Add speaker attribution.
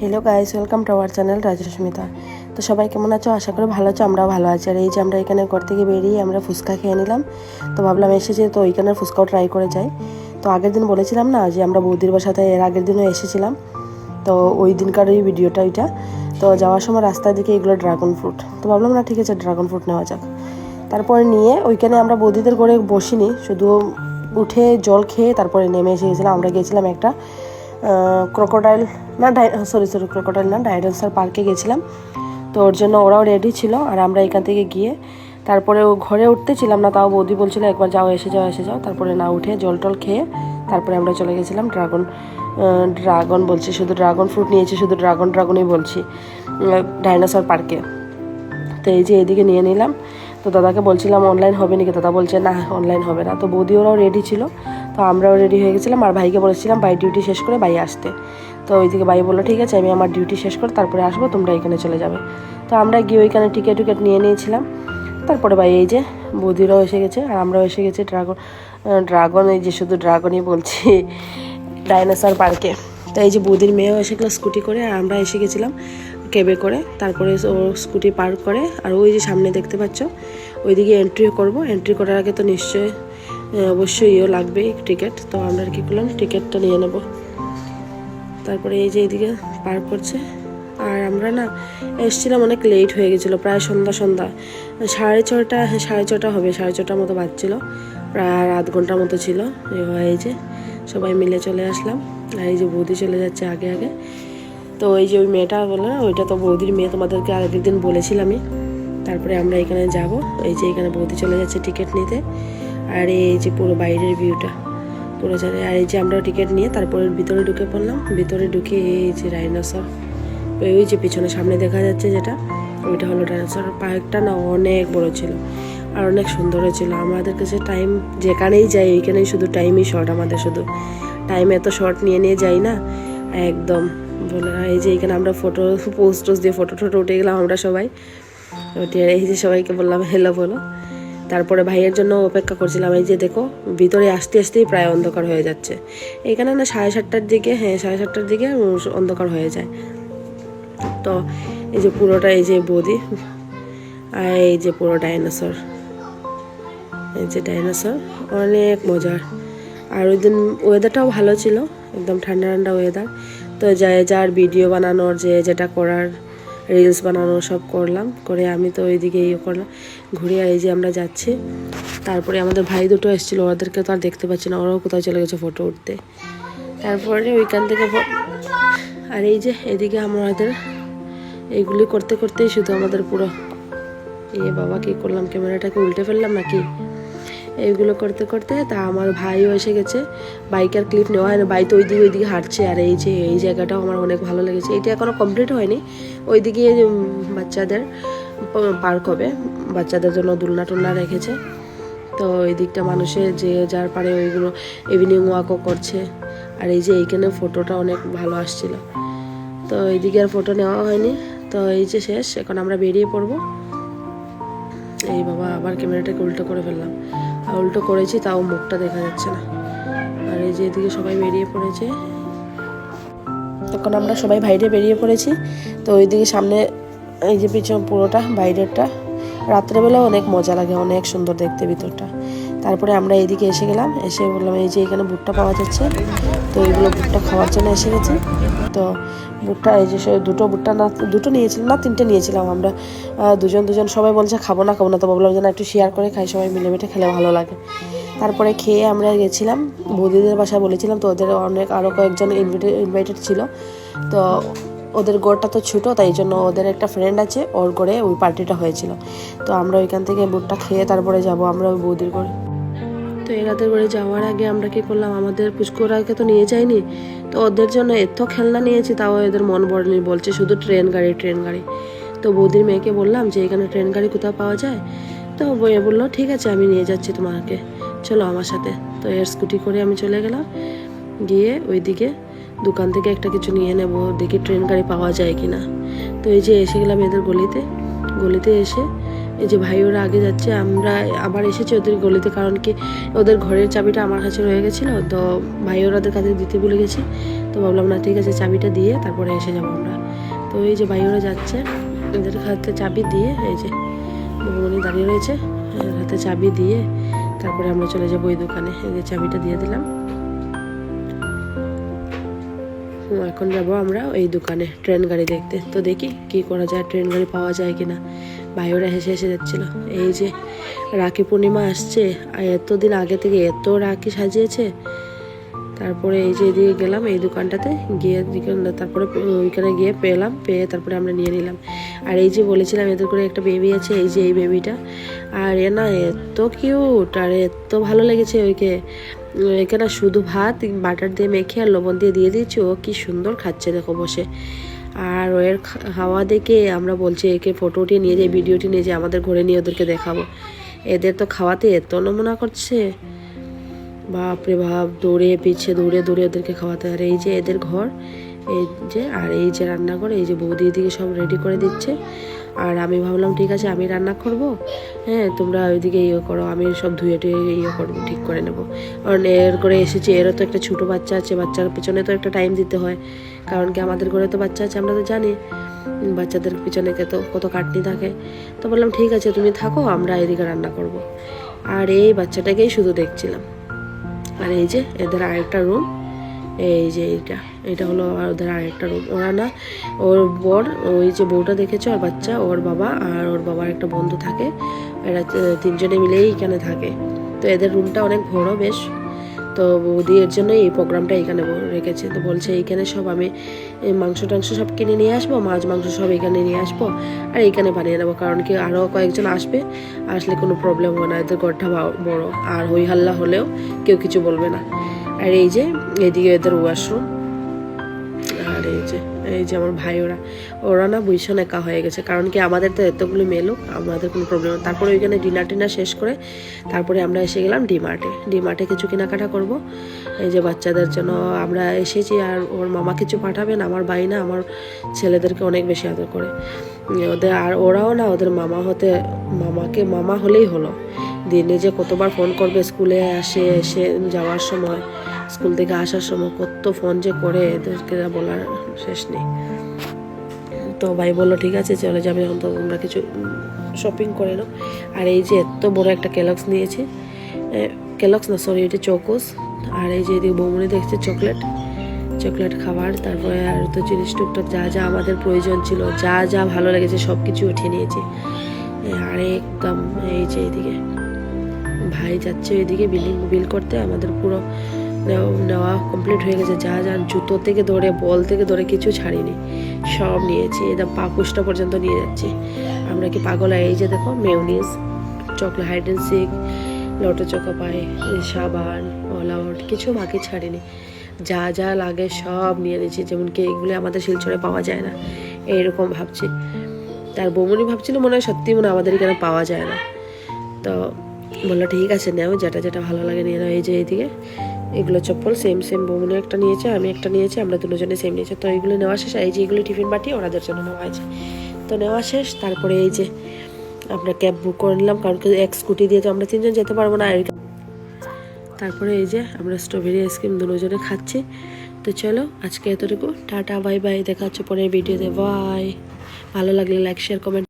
Speaker 1: Hello guys welcome to our channel Rajrashmita তো সবাই কেমন আছো? আশা করি ভালো আছো, আমরাও ভালো আছি। আর এই যে আমরা এখানে ঘর থেকে বেরিয়ে আমরা ফুচকা খেয়ে নিলাম। তো ভাবলাম এসেছি তো ওইখানের ফুচকাও ট্রাই করে যাই। তো আগের দিন বলেছিলাম না যে আমরা বৌদির বাসাতে এর আগের দিনও এসেছিলাম। তো ওই দিনকার ওই ভিডিওটা ওইটা। তো যাওয়ার সময় রাস্তার দিকে এগুলো ড্রাগন ফ্রুট তো ভাবলাম না, ঠিক আছে ড্রাগন ফ্রুট নেওয়া যাক। তারপরে নিয়ে ওইখানে আমরা বৌদিদের করে বসিনি। শুধু উঠে জল খেয়ে তারপরে নেমে এসে গেছিলাম। আমরা গেছিলাম একটা ক্রোকোডাইল না সরি সরি ক্রোকোডাইল না ডাইনোসর পার্কে গেছিলাম। তো ওর জন্য ওরাও রেডি ছিল আর আমরা এখান থেকে গিয়ে তারপরে ও ঘরে উঠতেছিলাম না, তাও বৌদি বলছিল একবার যাও, এসে যাও এসে যাও। তারপরে না উঠে জল টল খেয়ে তারপরে আমরা চলে গেছিলাম ড্রাগন ড্রাগন বলছি, শুধু ড্রাগন ফ্রুট নিয়েছি, শুধু ড্রাগন ড্রাগনই বলছি ডাইনোসর পার্কে তো এই যে এদিকে নিয়ে নিলাম। তো দাদাকে বলছিলাম অনলাইন হবে নাকি? দাদা বলছে, না অনলাইন হবে না। তো বৌদি ওরাও রেডি ছিল। তো আমরাও রেডি হয়ে গেছিলাম। আর ভাইকে বলেছিলাম বাই ডিউটি শেষ করে বাই আসতে। তো ওইদিকে ভাই বলল, ঠিক আছে, আমি আমার ডিউটি শেষ করে তারপরে আসব, তোমরা এখানে চলে যাবে। তো আমরা গিয়ে ওইখানে টিকিট টিকিট নিয়ে নিয়েছিলাম। তারপরে ভাই এই যে বৌদিরাও এসে গেছে, আর আমরাও এসে গেছি ড্রাগন ড্রাগন, এই যে শুধু ড্রাগনই বলছি, ডাইনোসর পার্কে। তো এই যে বৌদির মেয়েও এসে গেলো স্কুটি করে, আর আমরা এসে গেছিলাম ক্যাবে করে। তারপরে ও স্কুটি পার্ক করে, আর ওই যে সামনে দেখতে পাচ্ছ, ওইদিকে এন্ট্রি করব। এন্ট্রি করার আগে তো নিশ্চয়ই অবশ্যই ইয়েও লাগবে টিকিট। তো আমরা কি করলাম, টিকিটটা নিয়ে নেব। তারপরে এই যে এইদিকে পার করছে। আর আমরা না এসেছিলাম অনেক লেট হয়ে গেছিল, প্রায় সন্ধ্যা সন্ধ্যা। সাড়ে ছটা হ্যাঁ সাড়ে ছটা হবে, সাড়ে ছটার মতো বাজছিলো। প্রায় আধ ঘণ্টার মতো ছিল। এই যে সবাই মিলে চলে আসলাম। আর এই যে বৌদি চলে যাচ্ছে আগে আগে। তো ওই যে ওই মেয়েটা বলে ওইটা তো বৌদির মেয়ে, তোমাদেরকে আগের দিন বলেছিলামই। তারপরে আমরা এখানে যাব। এই যে এখানে বৌদি চলে যাচ্ছে টিকিট নিতে। আর এই যে পুরো বাইরের ভিউটা, পুরো চলে আর এই যে আমরা টিকিট নিয়ে তারপরে ভিতরে ঢুকে পড়লাম। ভিতরে ঢুকে এই যে ডাইনোসর ওই যে পিছনে সামনে দেখা যাচ্ছে যেটা, ওইটা হলো ডাইনোসর পার্কটা না অনেক বড় ছিল আর অনেক সুন্দরও ছিল। আমাদের কাছে টাইম যেখানেই যাই, ওইখানেই শুধু টাইমই শর্ট আমাদের শুধু। টাইম এত শর্ট নিয়ে নিয়ে যাই না, একদম বলে এই যে এখানে আমরা ফটো পোস্ট টোস্ট দিয়ে ফটো টটো উঠে গেলাম আমরা সবাই। এই যে সবাইকে বললাম হেলো বলো। তারপরে ভাইয়ের জন্য অপেক্ষা করছিলাম, এই যে দেখো, ভিতরে আসতে আসতেই প্রায় অন্ধকার হয়ে যাচ্ছে। এখানে না সাড়ে সাতটার দিকে হ্যাঁ সাড়ে সাতটার দিকে অন্ধকার হয়ে যায়। তো এই যে পুরোটা এই যে বৌদি, আর এই যে পুরো ডাইনোসর, এই যে ডাইনোসর, অনেক মজার। আর ওই দিন ওয়েদারটাও ভালো ছিল, একদম ঠান্ডা ঠান্ডা ওয়েদার তো যার ভিডিও বানানোর, যে যেটা করার রিলস বানানো সব করলাম, করে আমি তো ওইদিকে ইয়ে করলাম, ঘুরে আর এই যে আমরা যাচ্ছি, তারপরে আমাদের ভাই দুটো এসেছিল, ওদেরকে তো আর দেখতে পাচ্ছি না, ওরাও কোথাও চলে গেছে ফটো উঠতে। তারপরে ওইখান থেকে আর এই যে এদিকে আমাদের এইগুলি করতে করতেই শুধু আমাদের পুরো এ বাবা কি করলাম, ক্যামেরাটাকে উল্টে ফেললাম নাকি? এইগুলো করতে করতে তা আমার ভাইও এসে গেছে। বাইকের ক্লিপ নেওয়া হয় না বাই তো ওইদিকে ওইদিকে হাঁটছে। আর এই যে, এই জায়গাটাও আমার অনেক ভালো লেগেছে। এটা এখনও কমপ্লিট হয়নি। ওইদিকে বাচ্চাদের পার্ক হবে। বাচ্চাদের জন্য দুলনা টুলনা রেখেছে। তো এই দিকটা মানুষের যে যার পারে ওইগুলো ইভিনিং ওয়াকও করছে। আর এই যে এইখানে ফটোটা অনেক ভালো আসছিল। তো এইদিকে আর ফটো নেওয়া হয়নি। তো এই যে শেষ। এখন আমরা বেরিয়ে পড়ব। এই বাবা, আবার ক্যামেরাটাকে উল্টো করে ফেললাম। উল্টো করেছি, তাও মুখটা দেখা যাচ্ছে না। আর এই যে এদিকে সবাই বেরিয়ে পড়েছে। তখন আমরা সবাই বাইরে বেরিয়ে পড়েছি। তো ওইদিকে সামনে, এই যে পিছন পুরোটা, বাইরেরটা। রাত্রেবেলা অনেক মজা লাগে, অনেক সুন্দর দেখতে ভিতরটা। তারপরে আমরা এইদিকে এসে গেলাম, এসে বললাম, এই যে এখানে ভুট্টা পাওয়া যাচ্ছে, তো এইগুলো ভুট্টা খাওয়ার জন্য এসে গেছি। তো ভুট্টা, এই যে দুটো ভুট্টা না, দুটো নিয়েছিলাম না, তিনটে নিয়েছিলাম আমরা। দুজন দুজন সবাই বলছে, খাব না খাব না। তো ভাবলাম যে, না, একটু শেয়ার করে খাই, সবাই মিলেমিটে খেলে ভালো লাগে। তারপরে খেয়ে আমরা গেছিলাম, বৌদিদের বাসায় বলেছিলাম, তো ওদের অনেক আরও কয়েকজন ইনভাইটেড ছিল। তো ওদের গড়টা তো ছোটো, তাই জন্য ওদের একটা ফ্রেন্ড আছে, ওর গড়ে ওই পার্টিটা হয়েছিল। তো আমরা ওইখান থেকে বুটটা খেয়ে তারপরে যাব আমরা ওই বৌদির গড়ে তো এরাদের বাড়ি যাওয়ার আগে আমরা কি করলাম, আমাদের পুষ্করাকে তো নিয়ে যাইনি তো ওদের জন্য এত খেলনা নিয়েছি, তাও এদের মন বড়েনি বলছে শুধু ট্রেন গাড়ি ট্রেন গাড়ি। তো বৌদির মেয়েকে বললাম যে এখানে ট্রেন গাড়ি কোথাও পাওয়া যায়? তো বইয়ে বলল, ঠিক আছে, আমি নিয়ে যাচ্ছি তোমাকে। চলো আমার সাথে। তো এর স্কুটি করে আমি চলে গেলাম। গিয়ে ওইদিকে দোকান থেকে একটা কিছু নিয়ে নেব, দেখি ট্রেন গাড়ি পাওয়া যায় কি না তো এই যে এসে গেলাম এদের গলিতে। গলিতে এসে এই যে ভাই ওরা আগে যাচ্ছে, আমরা আবার এসেছি ওদের গলিতে কারণ কি ওদের ঘরের চাবিটা আমার কাছে রয়ে গেছিল, তো ভাই ওরাদের কাছে দিতে ভুলে গেছি। তো ভাবলাম, না, ঠিক আছে, চাবিটা দিয়ে তারপরে এসে যাব আমরা। তো এই যে ভাই ওরা যাচ্ছে ওদের হাতে চাবি দিয়ে এই যে বৌমনি দাঁড়িয়ে রয়েছে হাতে চাবি দিয়ে তারপরে আমরা চলে যাব ওই দোকানে। এই যে চাবিটা দিয়ে দিলাম। এখন যাব আমরা এই দোকানে, ট্রেন গাড়ি দেখতে। তো দেখি কি করা যায়, ট্রেন গাড়ি পাওয়া যায় কিনা। ভাইওরা হেসে হেসে যাচ্ছিল। এই যে রাখি পূর্ণিমা আসছে, আর এতদিন আগে থেকে এত রাখি সাজিয়েছে। তারপরে এই যে এদিকে গেলাম, এই দোকানটাতে গিয়ে তারপরে ওইখানে গিয়ে পেলাম, পেয়ে তারপরে আমরা নিয়ে নিলাম। আর এই যে বলেছিলাম, এদের করে একটা বেবি আছে, এই যে এই বেবিটা। আর এ না, এত কিউট আর এত ভালো লেগেছে ওইকে। এখানে শুধু ভাত, বাটার দিয়ে মেখে আর লবণ দিয়ে দিয়ে দিয়েছি। ও কি সুন্দর খাচ্ছে দেখো বসে। আর ওর খা- খাওয়া দেখে আমরা বলছি, একে ফটোটি নিয়ে যাই ভিডিওটি নিয়ে যাই, আমাদের ঘরে নিয়ে ওদেরকে দেখাবো। এদের তো খাওয়াতে এত নমুনা করছে। বাপরে বাপ, দৌড়ে, পিছে, দৌড়ে দৌড়ে ওদেরকে খাওয়াতে। আর এই যে এদের ঘর, এই যে, আর এই যে রান্নাঘর, এই যে বৌদি এদিকে সব রেডি করে দিচ্ছে। আর আমি ভাবলাম, ঠিক আছে, আমি রান্না করব। হ্যাঁ তোমরা ওইদিকে ইয়ে করো, আমি সব ধুয়ে টুয়ে ইয়ে করব, ঠিক করে নেব। কারণ এর করে এসেছি, এরও তো একটা ছোটো বাচ্চা আছে, বাচ্চার পিছনে তো একটা টাইম দিতে হয়। কারণ কি, আমাদের ঘরে তো বাচ্চা আছে, আমরা তো জানি বাচ্চাদের পিছনে কত কত কাটনি থাকে। তো বললাম, ঠিক আছে, তুমি থাকো, আমরা এদিকে রান্না করব। আর এই বাচ্চাটাকেই শুধু দেখছিলাম। আর এই যে, এদের আরেকটা রুম এই যে এইটা এটা হলো আর ওদের আরেকটা রুম ওরা না, ওর বর, ওই যে বউটা দেখেছ, আর বাচ্চা, ওর বাবা আর ওর বাবার একটা বন্ধু থাকে। এরা তিনজনে মিলেই এখানে থাকে। তো এদের রুমটা অনেক বড় বেশ। তো বৌদি এর জন্য এই প্রোগ্রামটা এখানে রেখেছে। তো বলছে, এইখানে সব আমি মাংস টাংস সব কিনে নিয়ে আসব, মাছ মাংস সব এখানে নিয়ে আসব, আর এইখানে বানিয়ে নেব। কারণ কি আরও কয়েকজন আসবে, আসলে কোনো প্রবলেম হবে না। এদের ঘরটা বড়। আর হই হাল্লা হলেও কেউ কিছু বলবে না। আর এই যে, এদিকে এদের ওয়াশরুম আর এই যে এই যে আমার ভাই, ওরা ওরা না ভীষণ একা হয়ে গেছে। কারণ কি, আমাদের তো এতগুলো মেলো আমাদের কোনো প্রবলেম তারপরে ওইখানে ডিনার টিনার শেষ করে তারপরে আমরা এসে গেলাম ডিমার্টে ডিমার্টে কিছু কেনাকাটা করব। এই যে বাচ্চাদের জন্য আমরা এসেছি আর ওর মামা কিছু পাঠাবেন, আমার ভাই না, আমার ছেলেদেরকে অনেক বেশি আদর করে। ওদের, আর ওরাও না ওদের মামা হতে, মামাকে মামা হলেই হলো। দিনে যে কতবার ফোন করবে, স্কুলে আসে, এসে যাওয়ার সময়। স্কুল থেকে আসার সময় কত ফোন যে করে, এদেরকে বলার শেষ নেই। তো ভাই বলল, ঠিক আছে, চলে যাবে এখন তো তোমরা কিছু শপিং করে নাও। আর এই যে এত বড় একটা ক্যালক্স নিয়েছি ক্যালক্স না সরি এটা চকোস আর এই যে এদিকে বৌমনি দেখছে চকলেট চকলেট খাবার, তারপরে আর তো জিনিস টুকটাক যা যা আমাদের প্রয়োজন ছিল, যা যা ভালো লেগেছে সব কিছু উঠিয়ে নিয়েছি। আর একদম এই যে এদিকে, ভাই যাচ্ছে ওইদিকে বিলিং, বিল করতে, আমাদের পুরো নেওয়া- কমপ্লিট হয়ে গেছে। যা যা জুতো থেকে ধরে, বল থেকে ধরে কিছু ছাড়িনি। সব নিয়েছি এটা পাকুসটা পর্যন্ত নিয়ে যাচ্ছি। আমরা কি পাগল? এই যে দেখো মেউনিস চকলেট হাইড অ্যান্ড সিক লটো চোখা পাই সাবান অল আউট কিছু বাকি ছাড়িনি। যা যা লাগে সব নিয়ে নিয়েছি। যেমন কি এগুলো আমাদের শিলচরে পাওয়া যায় না। এইরকম ভাবছি। তার বৌমনি ভাবছিল মনে হয় সত্যি মনে আমাদের এখানে পাওয়া যায় না। তো বলল, ঠিক আছে, নেও, যেটা যেটা ভালো লাগে নিয়ে নাও। এই যে এইদিকে। এগুলো চপ্পল সেম সেম বৌমনি একটা নিয়েছে, আমি একটা নিয়েছি, আমরা দুজনে সেম নিয়েছি। তো এইগুলো নেওয়া শেষ এই যে এগুলো টিফিন বাটি ওনাদের জন্য নেওয়া হয়েছে। তো নেওয়া শেষ, তারপরে এই যে আমরা ক্যাব বুক করে নিলাম, কারণ কি এক স্কুটি দিয়ে তো আমরা তিনজন যেতে পারব না তারপরে এই যে আমরা স্ট্রবেরি আইসক্রিম দুজনে খাচ্ছি। তো চলো, আজকে এতটুকু। টাটা বাই বাই দেখা হচ্ছে পরের ভিডিওতে বাই ভালো লাগলে লাইক শেয়ার কমেন্ট